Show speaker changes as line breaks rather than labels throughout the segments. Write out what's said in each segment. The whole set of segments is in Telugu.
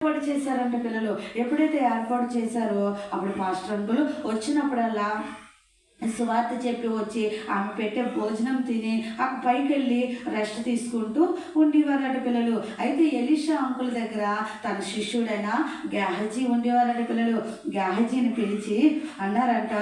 ఏర్పాటు చేశారంట పిల్లలు? ఎప్పుడైతే ఏర్పాటు చేశారో అప్పుడు పాస్టర్ అంకులు వచ్చినప్పుడల్లా సువార్త చెప్పి వచ్చి ఆమె పెట్టే భోజనం తిని ఆ పైకి వెళ్ళి రెస్ట్ తీసుకుంటూ ఉండేవారట పిల్లలు. అయితే ఎలిషా అంకుల్ దగ్గర తన శిష్యుడైన గ్యాహజీ ఉండేవారట పిల్లలు. గ్యాహజీని పిలిచి అన్నారంట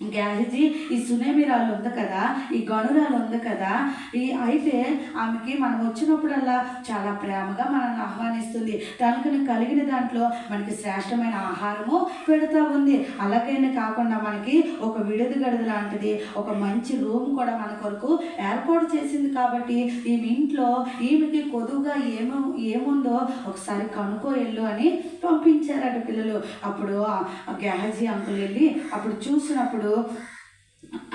గ్యాహజీ ఈ సునేమిరాలు ఉంది కదా ఈ గనురాలు ఉంది కదా ఈ అయితే ఆమెకి మనం వచ్చినప్పుడల్లా చాలా ప్రేమగా మనల్ని ఆహ్వానిస్తుంది. తనకు కలిగిన దాంట్లో మనకి శ్రేష్టమైన ఆహారము పెడతా ఉంది. అలాగైనా కాకుండా మనకి ఒక విడుది గడుద లాంటిది ఒక మంచి రూమ్ కూడా మన కొరకు ఏర్పాటు చేసింది కాబట్టి ఈమె ఇంట్లో ఈమెకి కొదువుగా ఏమో ఏముందో ఒకసారి కనుక్కో వెళ్ళు అని పంపించారట పిల్లలు. అప్పుడు గ్యాలజీ గ్యాహజీ వెళ్ళి అప్పుడు చూసినప్పుడు 得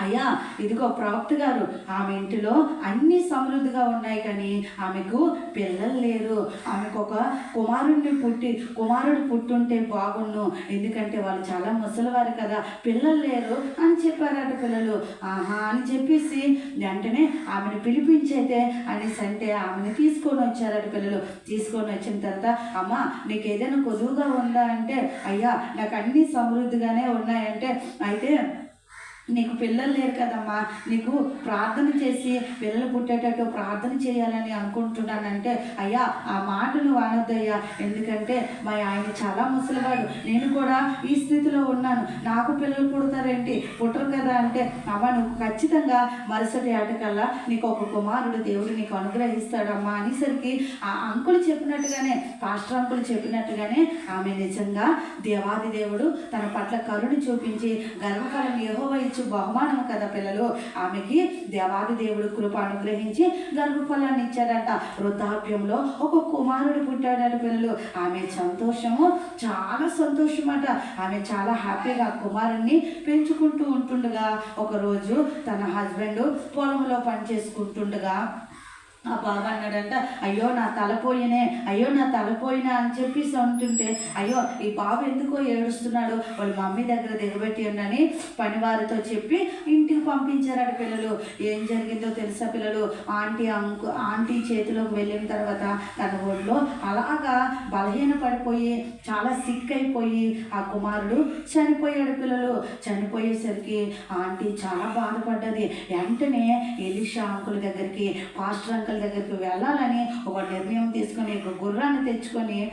అయ్యా ఇదిగో ప్రవక్త గారు ఆమె ఇంటిలో అన్ని సమృద్ధిగా ఉన్నాయి కానీ ఆమెకు పిల్లలు లేరు. ఆమెకు ఒక కుమారుడిని పుట్టి కుమారుడు పుట్టుంటే బాగుండు. ఎందుకంటే వాళ్ళు చాలా ముసలివారు కదా పిల్లలు లేరు అని చెప్పారట పిల్లలు. ఆహా అని చెప్పేసి వెంటనే ఆమెను పిలిపించైతే అనేసి అంటే ఆమెను తీసుకొని వచ్చారట పిల్లలు. తీసుకొని వచ్చిన తర్వాత అమ్మ నీకు ఏదైనా కొదువుగా ఉందా? అంటే అయ్యా నాకు అన్ని సమృద్ధిగానే ఉన్నాయంటే అయితే నీకు పిల్లలు లేరు కదమ్మా నీకు ప్రార్థన చేసి పిల్లలు పుట్టేటట్టు ప్రార్థన చేయాలని అనుకుంటున్నానంటే అయ్యా ఆ మాటలు వానొద్దయ్యా ఎందుకంటే మా ఆయన చాలా ముసలివాడు. నేను కూడా ఈ స్థితిలో ఉన్నాను. నాకు పిల్లలు పుడతారేంటి? పుట్టరు కదా అంటే అమ్మ నువ్వు ఖచ్చితంగా మరుసటి ఆటకల్లా నీకు ఒక కుమారుడు దేవుడు నీకు అనుగ్రహిస్తాడమ్మా అనేసరికి ఆ అంకులు చెప్పినట్టుగానే పాస్టర్ అంకులు చెప్పినట్టుగానే ఆమె నిజంగా దేవాది దేవుడు తన పట్ల కరుణ చూపించి గర్వకాలం యెహోవా ఇచ్చు బహుమానం కదా పిల్లలు. ఆమెకి దేవాది దేవుడు కృప అనుగ్రహించి గర్భఫలాన్ని ఇచ్చాడంట. వృద్ధాప్యంలో ఒక కుమారుడు పుట్టాడట పిల్లలు. ఆమె సంతోషము చాలా సంతోషం అట ఆమె చాలా హ్యాపీగా కుమారుణ్ణి పెంచుకుంటూ ఉంటుండగా ఒకరోజు తన హస్బెండ్ పొలంలో పని చేసుకుంటుండగా ఆ బాబా అన్నాడంట అయ్యో నా తలపోయినే అయ్యో నా తలపోయినా అని చెప్పేసి అంటుంటే అయ్యో ఈ బాబు ఎందుకో ఏడుస్తున్నాడు? వాళ్ళ మమ్మీ దగ్గర దిగబెట్టి ఉండని పనివారితో చెప్పి ఇంటికి పంపించారట పిల్లలు. ఏం జరిగిందో తెలుసా పిల్లలు? ఆంటీ అంకు ఆంటీ చేతిలోకి వెళ్ళిన తర్వాత తన ఒళ్ళో అలాగా బలహీన పడిపోయి చాలా సిక్ అయిపోయి ఆ కుమారుడు చనిపోయాడు పిల్లలు. చనిపోయేసరికి ఆంటీ చాలా బాధపడ్డది. వెంటనే ఎలిషా అంకుల్ దగ్గరికి పాస్టర్ అంకుల్ దగ్గరికి వెళ్ళాలని ఒక నిర్ణయం తీసుకొని ఒక గుర్రాన్ని తెచ్చుకొని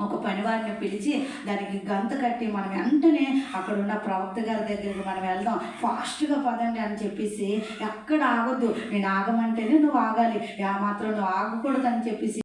ఒక పనివారిని పిలిచి దానికి గంత కట్టి మనం వెంటనే అక్కడ ఉన్న ప్రవక్త గారి దగ్గరికి మనం వెళ్దాం. ఫాస్ట్గా పదండి అని చెప్పేసి ఎక్కడ ఆగొద్దు. నేను ఆగమంటేనే నువ్వు ఆగాలి. ఏమాత్రం మాత్రం నువ్వు ఆగకూడదు అని చెప్పేసి